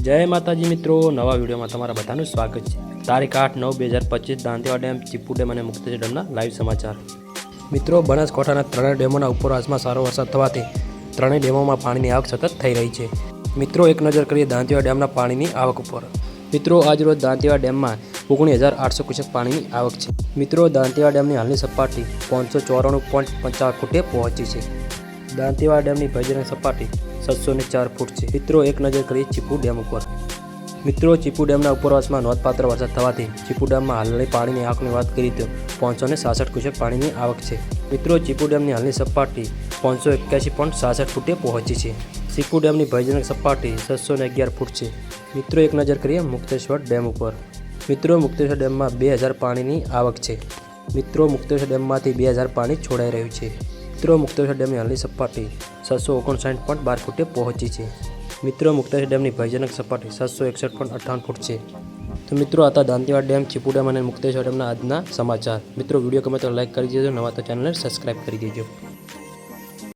જય માતાજી મિત્રો, નવા વિડીયોમાં તમારા બધાનું સ્વાગત છે. તારીખ આઠ નવ બે હજાર પચીસ, દાંતીવા ડેમ, ચીપુ ડેમ અને મુક્તેશ્વર ડેમના લાઈવ સમાચાર. મિત્રો, બનાસકાંઠાના ત્રણેય ડેમોના ઉપરવાસમાં સારો વરસાદ થવાથી ત્રણેય ડેમોમાં પાણીની આવક સતત થઈ રહી છે. મિત્રો, એક નજર કરીએ દાંતીવા ડેમના પાણીની આવક ઉપર. મિત્રો આજરોજ દાંતીવા ડેમમાં ઓગણીસ હજાર આઠસો ક્યુસેક પાણીની આવક છે. મિત્રો, દાંતીવા ડેમની હાલની સપાટી પાંચસો ચોરાણું પોઈન્ટ પંચાવન ફૂટે પહોંચી છે. દાંતીવા ડેમની ભયજનક સપાટી સાતસો ને ચાર ફૂટ છે. મિત્રો, એક નજર કરીએ ચીપુ ડેમ ઉપર. મિત્રો, ચીપુ ડેમના ઉપરવાસમાં નોંધપાત્ર વરસાદ થવાથી ચીપુ ડેમમાં હાલની પાણીની આવકની વાત કરીએ તો પાંચસો ને સાસઠ ક્યુસેક પાણીની આવક છે. મિત્રો, ચીપુ ડેમની હાલની સપાટી પાંચસો એક્યાસી પોઈન્ટ સાસઠ ફૂટે પહોંચી છે. ચીપુ ડેમની ભયજનક સપાટી છસો ને અગિયાર ફૂટ છે. મિત્રો, એક નજર કરીએ મુક્તેશ્વર ડેમ ઉપર. મિત્રો, મુક્તેશ્વર ડેમમાં બે હજાર પાણીની આવક છે. મિત્રો, મુક્તેશ્વર ડેમમાંથી બે હજાર પાણી છોડાઈ રહ્યું છે. મિત્રો, મુક્તેશ્વર ડેમની હાલની સપાટી સાતસો ઓગણસાઠ પોઈન્ટ બાર ફૂટે પહોંચી છે. મિત્રો, મુક્તેશ્વર ડેમની ભયજનક સપાટી સાતસો એકસઠ પોઈન્ટ અઠ્ઠાવન ફૂટ છે. તો મિત્રો, આ દાંતીવાડ ડેમ ચીપુ ડેમ અને મુક્તેશ્વર ડેમના આજના સમાચાર. મિત્રો, વીડિયો ગમે તો લાઇક કરી દેજો, નવા તો ચેનલને સબસ્ક્રાઈબ કરી દેજો.